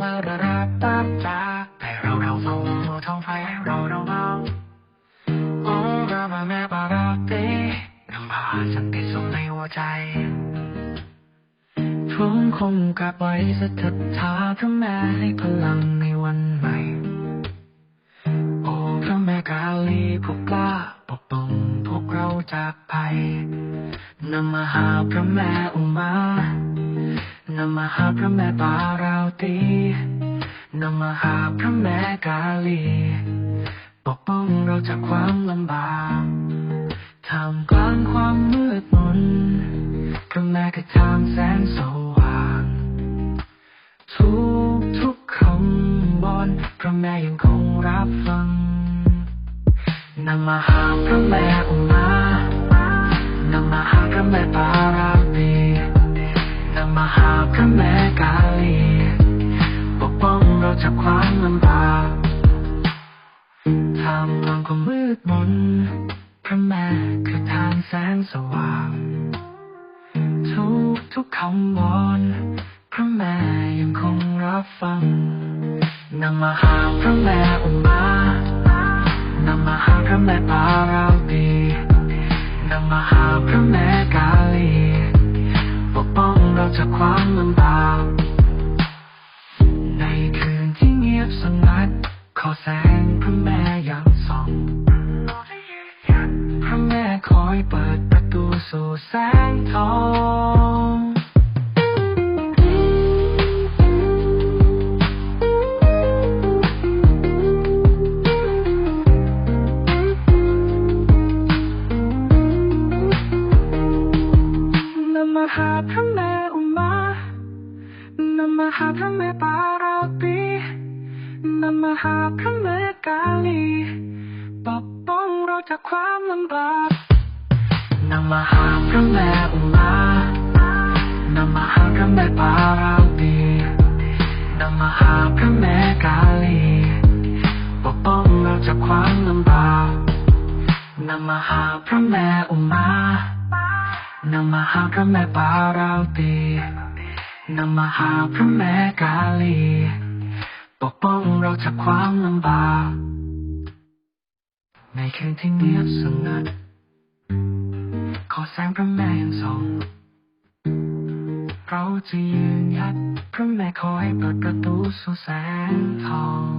มาระรักตักจาแต่เราเราส่งท้องไฟให้เราเราเมาโอ้รามาแม่ปาราตีนำพาสันติสุขในหัวใจทุกคงกับไว้สถิตทาพระแม่ให้พลังในวันใหม่โอ้พระแม่กาลีผู้กล้าปกป้องพวกเราจากภัยนำมาหาพระแม่อุมานำมาหาพระแม่ปารา ตีนำมาหาพระแม่กาลีปกป้องเราจากความลำบากท่ามกลางความมืดมนพระแม่คือทางแสงสว่างทุกทุกคำบอนพระแม่ยังคงรับฟังนำมาหาพระแม่อุมานำมาหาพระแม่ปาราตีนำมาหาพระแม่กาามกลางความมืดมนพระแม่คือทางแสงสว่าง ทุกทุกคำวอนพระแม่ยังคงรับฟังนำมาหาพระแม่อุมานำมาหาพระแม่ปาราตีนำมาหาพระแม่กาลีปกป้องเราจากความลำบากในคืนที่เงียบสงัดขอแสงพระแม่ยัง อยเปิดประตูสู่แสงทองนำมาหาพระแม่อุมานำมาหาพระแม่ปาราตีนำมาหาพระแม่กาลีปกป้องเราจากความลำบาก นำมาหาพระแม่อุมานำมาหาพระแม่ปาราตีนำมาหาพระแม่กาลีปกป้องเราจากความลำบากนำมาหาพระแม่อุมานำมาหาพระแม่ปาราตีนำมาหาพระแม่กาลีปกป้องเราจากความลำบากในคืนที่เงียบสงัด ขอแสงพระแม่ยังส่องเราจะยืนหยัดพระแม่คอยเปิดประตูสู่แสงทอง